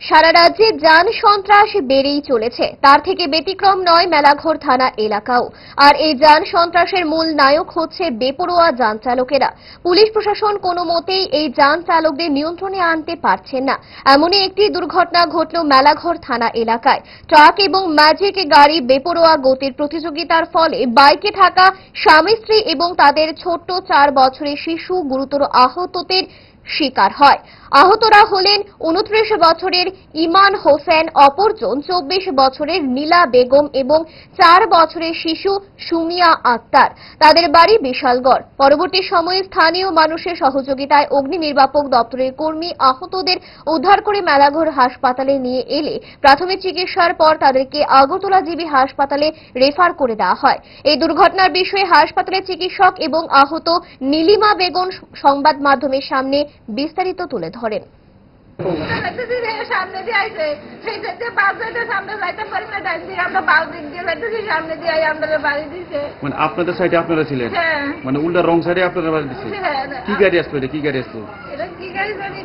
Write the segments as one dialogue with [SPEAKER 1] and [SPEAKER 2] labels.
[SPEAKER 1] সারা রাজ্যে যান সন্ত্রাস বেড়েই চলেছে। তার থেকে ব্যতিক্রম নয় মেলাঘর থানা এলাকাও। আর এই যান সন্ত্রাসের মূল নায়ক হচ্ছে বেপরোয়া যান চালকেরা। পুলিশ প্রশাসন কোনো মতেই এই যান চালকদের নিয়ন্ত্রণে আনতে পারছেন না। এমনই একটি দুর্ঘটনা ঘটল মেলাঘর থানা এলাকায়। ট্রাক এবং ম্যাজিক গাড়ি বেপরোয়া গতির প্রতিযোগিতার ফলে বাইকে থাকা স্বামী স্ত্রী এবং তাদের ছোট্ট চার বছরের শিশু গুরুতর আহতদের শিকার হয়। আহতরা হলেন উনত্রিশ বছরের ইমান হোসেন, অপরজন চব্বিশ বছরের নীলা বেগম এবং চার বছরের শিশু সুমিয়া আক্তার। তাদের বাড়ি বিশালগড়। পরবর্তী সময়ে স্থানীয় মানুষের সহযোগিতায় অগ্নি নির্বাপক দপ্তরের কর্মী আহতদের উদ্ধার করে মেলাঘর হাসপাতালে নিয়ে এলে প্রাথমিক চিকিৎসার পর তাদেরকে আগরতলা জিবি হাসপাতালে রেফার করে দেওয়া হয়। এই দুর্ঘটনার বিষয়ে হাসপাতালের চিকিৎসক এবং আহত নীলিমা বেগম সংবাদ মাধ্যমের সামনে বিস্তারিত তুলে ধরেন।
[SPEAKER 2] সামনে দিয়ে আইছে। সেই যে বাস সামনে যাইতে পারি না ডাইন দিকে আমরা বাস দিক দিয়ে যাইতেছি সামনে দিয়ে আই আমাদের বাড়ি দিছে।
[SPEAKER 3] মানে আপনাদের সাইডে আপনারা ছিলেন?
[SPEAKER 2] হ্যাঁ।
[SPEAKER 3] মানে উল্টা রং সাইডে আপনারা বাড়ি দিচ্ছে
[SPEAKER 2] হ্যাঁ
[SPEAKER 3] কি গাড়ি আসতো এটা? কি গাড়ি
[SPEAKER 2] এটা কি জানি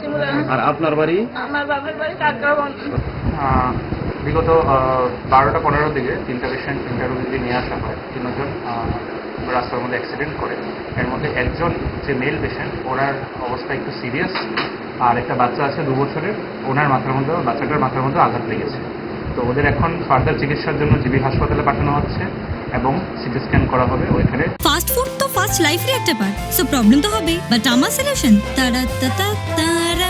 [SPEAKER 2] সিমুরা
[SPEAKER 3] আর আপনার বাড়ি
[SPEAKER 2] আমার বাপের বাড়ি
[SPEAKER 4] বিগত বারোটা পনেরো দিকে তিনটা পেশেন্ট তিনটা ইন্টারভিউ নিয়ে আসা হয়। তিনজন রাস্তার মধ্যে অ্যাক্সিডেন্ট করে। এর মধ্যে একজন যে মেল পেশেন্ট ওনার অবস্থা একটু সিরিয়াস আর একটা বাচ্চা আছে দু বছরের, ওনার মাথার মধ্যে, বাচ্চাটার মাথার মধ্যে আঘাত লেগেছে। তো ওদের এখন ফার্দার চিকিৎসার জন্য জিবি হাসপাতালে পাঠানো হচ্ছে এবং সিটি স্ক্যান করা হবে ওইখানে।
[SPEAKER 5] ফাস্ট ফুড তো ফাস্ট লাইফের একটা পার্ট সো প্রবলেম তো হবে বাট আমার সলিউশন তারা তারা